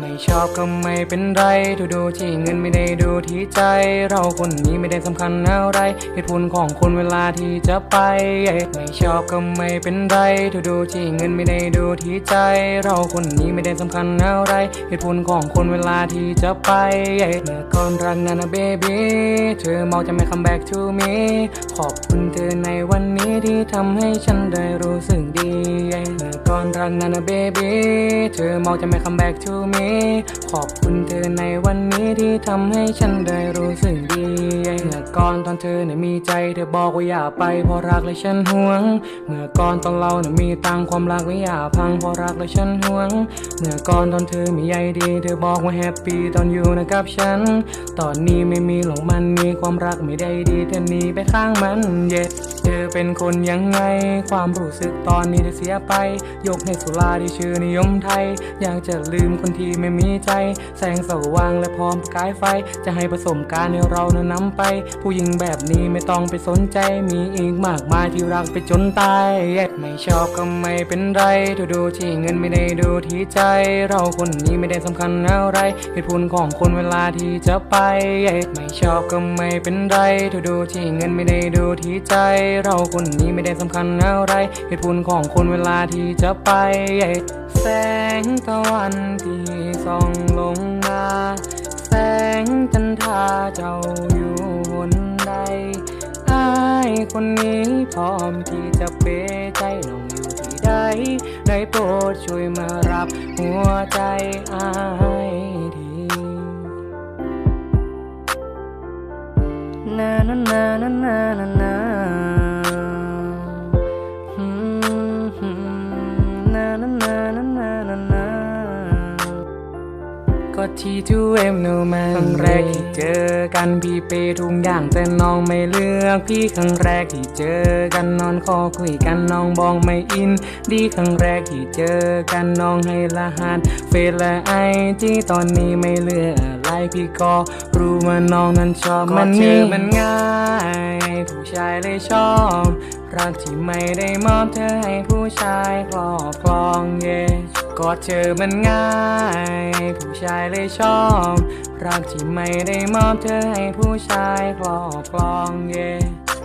ไม่ชอบก็ไม่เป็นไรดูดูที่เงินไม่ได้ดูที่ใจ เราคนนี้ไม่ได้สำคัญอะไรเหตุผลของคนเวลาที่จะไป ไม่ชอบก็ไม่เป็นไรดูดูที่เงินไม่ได้ดูที่ใจ เราคนนี้ไม่ได้สำคัญอะไรเหตุผลของคนเวลาที่จะไปเมื่อก่อนรักนานะเบบี้เธอเมาจะไม่ come back to me ขอบคุณเธอในวันนี้ที่ทำให้ฉันได้รู้สึกดีเมื่อก่อนรักนานะเบบี้เธอเมาจะไม่ come back to me ขอบคุณเธอในวันนี้ที่ทำให้ฉันได้รู้สึกดี ก่อนตอนเธอเนี่ยมีใจเธอบอกว่าอย่าไปเพราะรักและฉันห่วง เมื่อก่อนตอนเราเนี่ยมีตังความรักและอย่าพังเพราะรักและฉันห่วง เมื่อก่อนตอนเธอมีใยดีเธอบอกว่าแฮปปี้ตอนอยู่นะกับฉัน ตอนนี้ไม่มีหลงมันมีความรักไม่ได้ดีเธอหนีไปข้างมันเย็ดเธอเป็นคนยังไง ความรู้สึกตอนนี้เธอเสียไป ยกให้สุราที่ชื่อนิยมไทย อยากจะลืมคนที่ไม่มีใจ แสงสว่างและพร้อมประกายไฟ จะให้ประสบการณ์ให้เรานั้นนำไปผู้หญิงแบบนี้ไม่ต้องไปสนใจมีอีกมากมายที่รักไปจนตายไม่ชอบก็ไม่เป็นไรดูดูที่เงินไม่ได้ดูที่ใจ เราคนนี้ไม่ได้สำคัญอะไรเหตุผลของคนเวลาที่จะไปไม่ชอบก็ไม่เป็นไรดูดูที่เงินไม่ได้ดูที่ใจ เราคนนี้ไม่ได้สำคัญอะไรเหตุผลของคนเวลาที่จะไปแสงตะวันที่ส่องลงมา แสงจันทราเจ้า คนนี้พร้อมที่จะเปใจน้องอยู่ที่ใดได้โปรดช่วยมารับหัวใจอายทีนานานานานานา ก็ที่ทูเอ็มโนมาครั้งแรกที่เจอกันพี่เปทุกอย่างแต่น้องไม่เลือกพี่ครั้งแรกที่เจอกันนอนคอคุยกันน้องบองไม่อิน ดีครั้งแรกที่เจอกันน้องให้รหัสเฟซและไอจีตอนนี้ไม่เลืออะไรพี่ก็รู้ว่าน้องนั้นชอบมันนี่มันง่ายผู้ชายเลยชอบรักที่ไม่ได้มอบเธอให้ผู้ชายครอบครองเย่ กอดเธอมันง่าย ผู้ชายเลยชอบ รักที่ไม่ได้มอบเธอให้ผู้ชายครอบครองเย่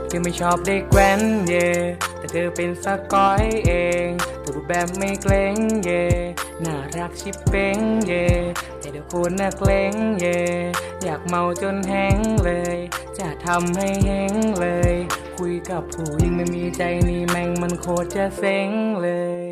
เธอไม่ชอบเด็กแว้นเย่แต่เธอเป็นสกอยเองเธอพูดแบบไม่เกรงเย่น่ารักชิบเป้งเย่แต่เดี๋ยวคุณน่ะเกรงเย่อยากเมาจนแห้งเลย จะทำให้แห้งเลย คุยกับผู้หญิงไม่มีใจนี่แม่งมันโคตรจะเซ็งเลย